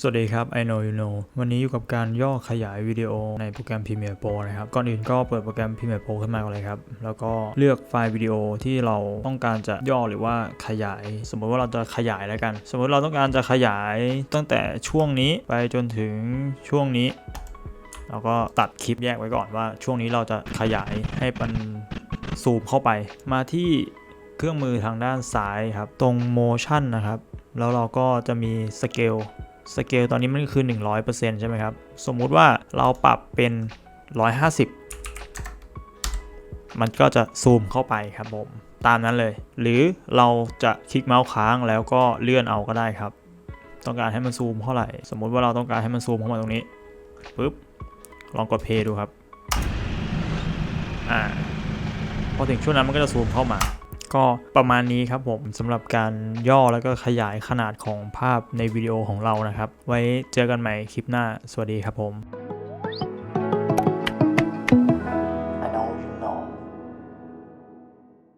สวัสดีครับ I know you know วันนี้อยู่กับการย่อขยายวิดีโอในโปรแกรม Premiere Pro นะครับ ก่อนอื่นก็เปิดโปรแกรม Premiere Pro ขึ้นมาก่อนเลยครับ แล้วก็เลือกไฟล์วิดีโอที่เราต้องการจะย่อหรือว่าขยาย สมมติว่าเราจะขยายแล้วกัน สมมติเราต้องการจะขยายตั้งแต่ช่วงนี้ไปจนถึงช่วงนี้เราก็ตัดคลิปแยกไว้ก่อนว่า ช่วงนี้เราจะขยายให้มันซูมเข้าไป มาที่เครื่องมือทางด้านซ้ายครับ ตรง motion นะครับ แล้วเราก็จะมีสเกล สเกลตอนนี้มันคือ 100%ใช่ไหมครับ สมมุติว่าเราปรับเป็น 150 มันก็จะซูมเข้าไปครับผม ตามนั้นเลย หรือเราจะคลิกเมาส์ค้างแล้วก็เลื่อนเอาก็ได้ครับ ต้องการให้มันซูมเท่าไหร่ สมมุติว่าเราต้องการให้มันซูมเข้ามาตรงนี้ปุ๊บ ลองกดเพย์ดูครับ อ่า พอถึงช่วงนั้นมันก็จะซูมเข้ามา ก็ประมาณนี้ครับผมสำหรับการย่อแล้วก็ขยายขนาดของภาพในวิดีโอของเรานะครับ ไว้เจอกันใหม่คลิปหน้า สวัสดีครับผม